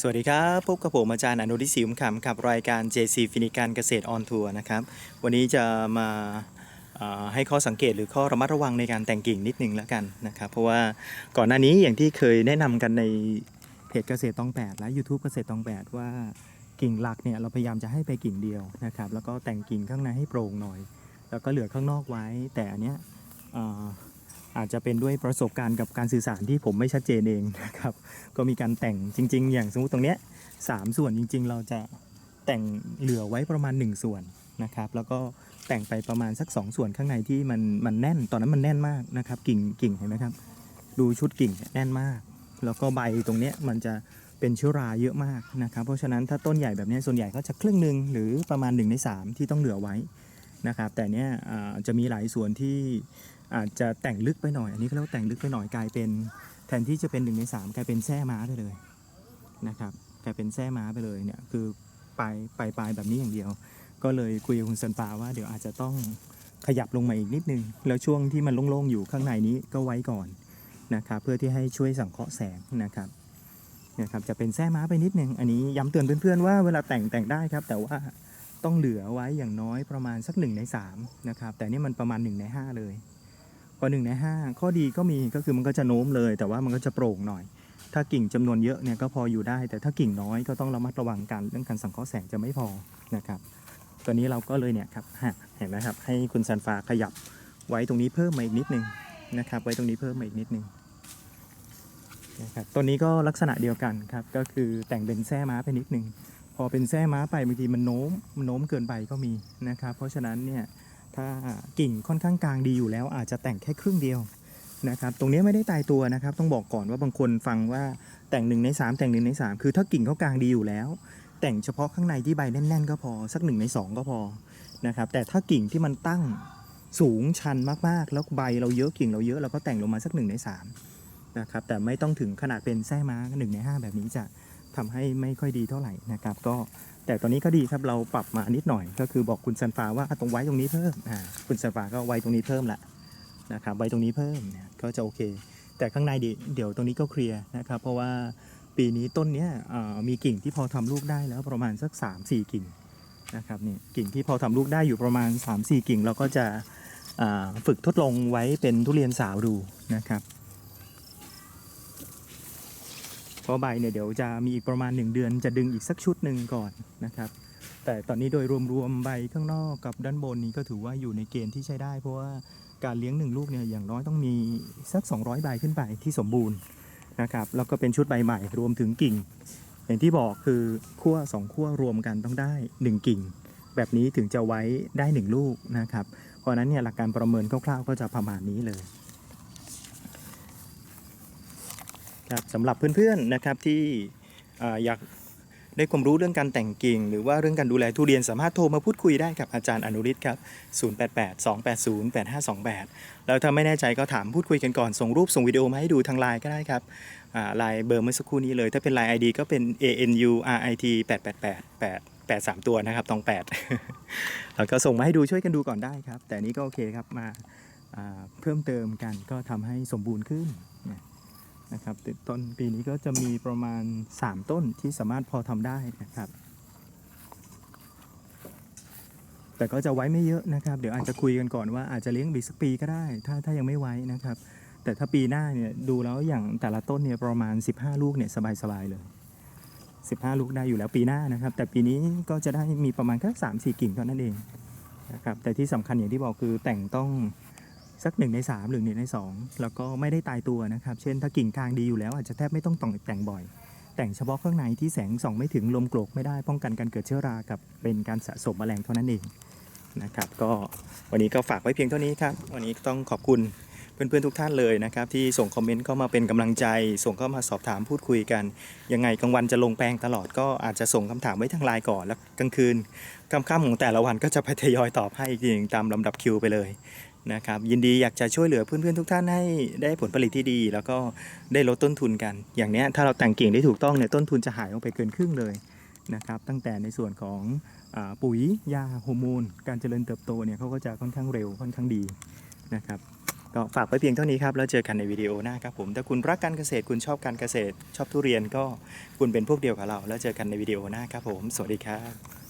สวัสดีครับพบกับผมอาจารย์อนุริศิมคำกับรายการ JC ฟินิการเกษตรออนทัวร์นะครับวันนี้จะมาให้ข้อสังเกตหรือข้อระมัดระวังในการแต่งกิ่งนิดนึงแล้วกันนะครับเพราะว่าก่อนหน้านี้อย่างที่เคยแนะนำกันในเพจเกษตรตองแปดและ YouTube เกษตรตองแปดว่ากิ่งหลักเนี่ยเราพยายามจะให้ไปกิ่งเดียวนะครับแล้วก็แต่งกิ่งข้างในให้โปร่งหน่อย แล้วก็เหลือข้างนอกไว้ แต่อันเนี้ย อาจจะเป็นด้วยประสบการณ์กับการสื่อสารที่ผมไม่ชัดเจนเองนะครับ ก็มีการแต่งจริง ๆ อย่างสมมติตรงเนี้ยสามส่วนจริง ๆ เราจะแต่งเหลือไว้ประมาณ 1 ส่วนนะครับ แล้วก็แต่งไปประมาณสัก 2 ส่วนข้างในที่มันมันแน่นตอนนั้นมันแน่นมากนะครับ กิ่งกิ่งเห็นไหมครับ ดูชุดกิ่งแน่นมาก แล้วก็ใบตรงเนี้ยมันจะเป็นเชื้อราเยอะมากนะครับ เพราะฉะนั้นถ้าต้นใหญ่แบบเนี้ยส่วนใหญ่ก็จะครึ่งหนึ่งหรือประมาณ1ใน3 ที่ต้องเหลือไว้นะครับ แต่เนี้ยจะมีหลายส่วนที่ อาจจะแต่งลึกไปหน่อย อันนี้ก็เรียกว่าแต่งลึกไปหน่อยกลายเป็นแทนที่จะเป็นหนึ่งในสามกลายเป็นแส้ม้าไปเลยนะครับกลายเป็นแส้ม้าไปเลยเนี่ยคือปลายปลายปลายแบบนี้อย่างเดียว ก็เลยคุยกับคุณสันปาว่าเดี๋ยวอาจจะต้องขยับลงมาอีกนิดนึง แล้วช่วงที่มันโล่งๆอยู่ข้างในนี้ก็ไว้ก่อนนะครับเพื่อที่ให้ช่วยสังเคราะห์แสงนะครับนะครับจะเป็นแส้ม้าไปนิดนึง อันนี้ย้ำเตือนเพื่อนๆว่าเวลาแต่งแต่งได้ครับ แต่ว่าต้องเหลือไว้อย่างน้อยประมาณสักหนึ่งในสามนะครับแต่นี่มันประมาณหนึ่งในห้าเลย พอหนึ่งในห้าข้อดีก็มีก็คือมันก็จะโน้มเลย แต่ว่ามันก็จะโปร่งหน่อย ถ้ากิ่งจำนวนเยอะเนี่ยก็พออยู่ได้ แต่ถ้ากิ่งน้อยก็ต้องระมัดระวังกันเรื่องการสังเคราะห์แสงจะไม่พอนะครับตอนนี้เราก็เลยเนี่ยครับเห็นไหมครับให้คุณซันฟ้าขยับไว้ตรงนี้เพิ่มมาอีกนิดนึงนะครับ ไว้ตรงนี้เพิ่มมาอีกนิดนึงนะครับต้นนี้ก็ลักษณะเดียวกันครับก็คือแต่งเป็นแส้ม้าไปนิดนึงพอเป็นแส้ม้าไปบางทีมันโน้มมันโน้มเกินไปก็มีนะครับ เพราะฉะนั้นเนี่ย ถ้ากิ่งค่อนข้างกลางดีอยู่แล้ว อาจจะแต่งแค่ครึ่งเดียวนะครับตรงนี้ไม่ได้ตายตัวนะครับต้องบอกก่อนว่าบางคนฟังว่าแต่งหนึ่งในสามแต่งหนึ่งในสามคือถ้ากิ่งเขากลางดีอยู่แล้ว แต่งเฉพาะข้างในที่ใบแน่นๆ ก็พอสักหนึ่งในสองก็พอนะครับแต่ถ้ากิ่งที่มันตั้งสูงชันมากๆ แล้วใบเราเยอะกิ่งเราเยอะเราก็แต่งลงมาสักหนึ่งในสามนะครับแต่ไม่ต้องถึงขนาดเป็นแส้ม้าหนึ่งในห้าแบบนี้จะ ทำให้ไม่ค่อยดีเท่าไหร่นะครับ ก็แต่ตอนนี้ก็ดีครับเราปรับมานิดหน่อย ก็คือบอกคุณซันฟ้าว่าตรงไว้ตรงนี้เพิ่มอ่าคุณซันฟ้าก็ไว้ตรงนี้เพิ่มละนะครับไว้ตรงนี้เพิ่มก็จะโอเค แต่ข้างในเดี๋ยวเดี๋ยวตรงนี้ก็เคลียร์นะครับ เพราะว่าปีนี้ต้นเนี้ยมีกิ่งที่พอทำลูกได้แล้วประมาณสัก 3-4 กิ่งนะครับนี่กิ่งที่พอทำลูกได้อยู่ประมาณ 3-4 กิ่งเราก็จะฝึกทดลองไว้เป็นทุเรียนสาวดูนะครับ เพราะใบเนี่ยเดี๋ยวจะมีอีกประมาณ 1 เดือนจะดึงอีกสักชุดหนึ่งก่อนนะครับ แต่ตอนนี้โดยรวมๆใบข้างนอกกับด้านบนนี้ก็ถือว่าอยู่ในเกณฑ์ที่ใช้ได้ เพราะว่าการเลี้ยงหนึ่งลูกเนี่ยอย่างน้อยต้องมีสัก 200 ใบขึ้นไปที่สมบูรณ์นะครับแล้วก็เป็นชุดใบใหม่รวมถึงกิ่ง อย่างที่บอกคือขั้วสองขั้วรวมกันต้องได้ 1 กิ่ง แบบนี้ถึงจะไว้ได้ 1 ลูกนะครับเพราะนั้นเนี่ยหลักการประเมินคร่าวๆก็จะประมาณนี้เลย ครับสำหรับเพื่อนๆนะครับที่อยากได้ความรู้เรื่องการแต่งกิ่ง หรือว่าเรื่องการดูแลทุเรียนสามารถโทรมาพูดคุยได้กับอาจารย์อนุริศครับ 0882808528 แล้วถ้าไม่แน่ใจก็ถามพูดคุยกันก่อน ส่งรูปส่งวิดีโอมาให้ดูทางไลน์ก็ได้ครับไลน์เบอร์เมื่อสักครู่นี้เลย ถ้าเป็นไลน์ ID ก็เป็น ANU RIT 888 8 8 3 ตัวนะครับตอง 8 แล้วก็ส่งมาให้ดูช่วยกันดูก่อนได้ครับ แต่นี้ก็โอเคครับมาอ่าเพิ่มเติมกันก็ทำให้สมบูรณ์ขึ้น นะครับต้นปีนี้ก็จะมีประมาณ 3 ต้นที่สามารถพอทำได้นะครับ แต่ก็จะไว้ไม่เยอะนะครับ เดี๋ยวอาจจะคุยกันก่อนว่าอาจจะเลี้ยงบีกสักปีก็ได้ ถ้าถ้ายังไม่ไว้นะครับ แต่ถ้าปีหน้าเนี่ยดูแล้วอย่างแต่ละต้นเนี่ยประมาณ 15 ลูกเนี่ยสบายๆเลย 15 ลูกได้อยู่แล้วปีหน้านะครับ แต่ปีนี้ก็จะได้มีประมาณแค่สามสี่กิ่งเท่านั้นเองนะครับแต่ที่สำคัญอย่างที่บอกคือแต่งต้อง สักหนึ่งใน3หรือหนึ่งใน 2 แล้วก็ไม่ได้ตายตัวนะครับ เช่นถ้ากิ่งกลางดีอยู่แล้วอาจจะแทบไม่ต้องต้องแต่งบ่อย แต่งเฉพาะข้างในที่แสงส่องไม่ถึงลมโกรกไม่ได้ป้องกันการเกิดเชื้อรากับเป็นการสะสมแมลงเท่านั้นเองนะครับก็วันนี้ก็ฝากไว้เพียงเท่านี้ครับ วันนี้ต้องขอบคุณเพื่อนๆทุกท่านเลยนะครับ ที่ส่งคอมเมนต์เข้ามาเป็นกำลังใจ ส่งเข้ามาสอบถามพูดคุยกัน ยังไงกลางวันจะลงแปลงตลอดก็อาจจะส่งคำถามไว้ทางไลน์ก่อนแล้วกลางคืนค่ำๆของแต่ละวันก็จะไปทยอยตอบให้อีกทีนึงตามลำดับคิวไปเลย นะครับยินดีอยากจะช่วยเหลือเพื่อนๆทุกท่านให้ได้ผลผลิตที่ดี แล้วก็ได้ลดต้นทุนกัน อย่างนี้ถ้าเราแต่งกิ่งได้ถูกต้องเนี่ยต้นทุนจะหายลงไปเกินครึ่งเลยนะครับตั้งแต่ในส่วนของอปุ๋ยยาฮอร์โมน การเจริญเติบโตเนี่ยเขาก็จะค่อนข้างเร็วค่อนข้างดีนะครับก็ฝากไว้เพียงเท่านี้ครับแล้วเจอกันในวิดีโอหน้าครับผมถ้าคุณรักการเกษตรคุณชอบการเกษตร ชอบทุเรียนก็คุณเป็นพวกเดียวกับเรา แล้วเจอกันในวิดีโอหน้าครับผม สวัสดีครับ